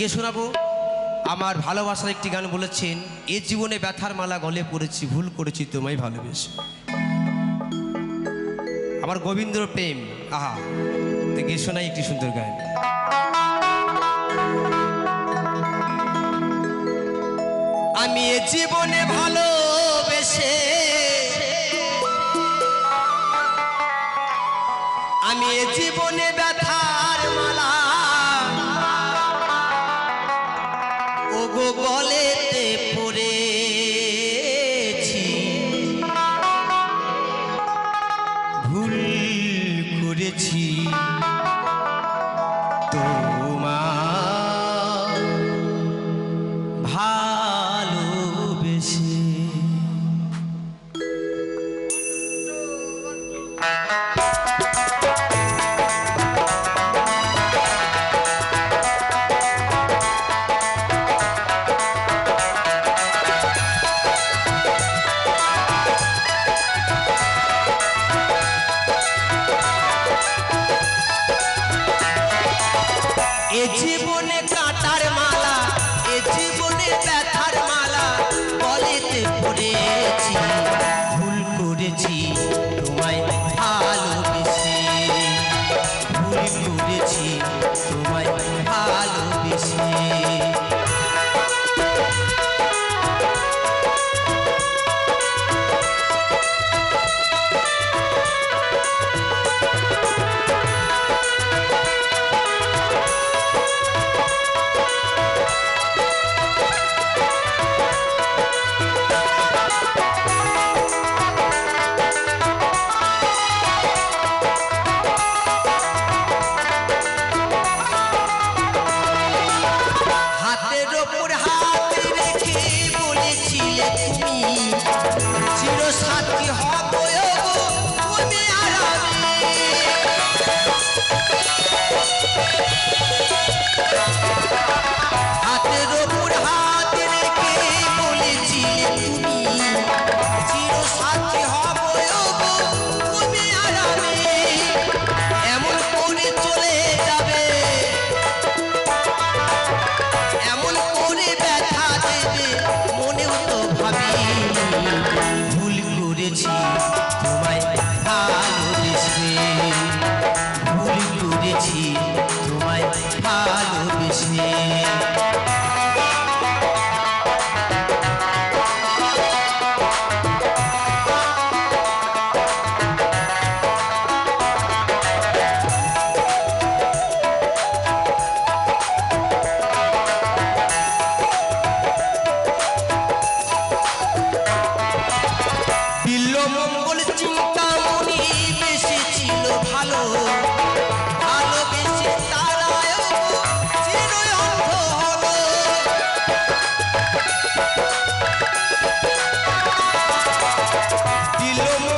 কে শোনাবো? আমার ভালোবাসার একটি গান বলেছেন, এ জীবনে ব্যথার মালা গলে পড়েছি, ভুল করেছি তোমায় ভালোবেসে। আমার গোবিন্দ প্রেম, আহা গে শোনাই একটি সুন্দর গান। আমি এ জীবনে ভালোবেসে, আমি এ জীবনে ব্যথার মালা বলে Christmas. Lilo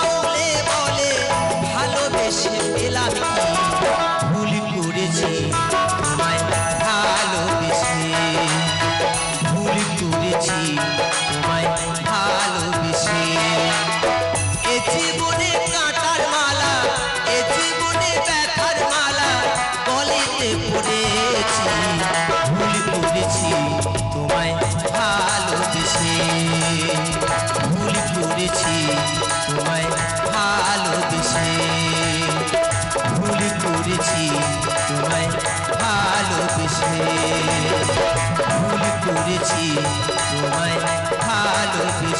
ভালোবেসে ভুল করেছি তোমায় ভালোবেসে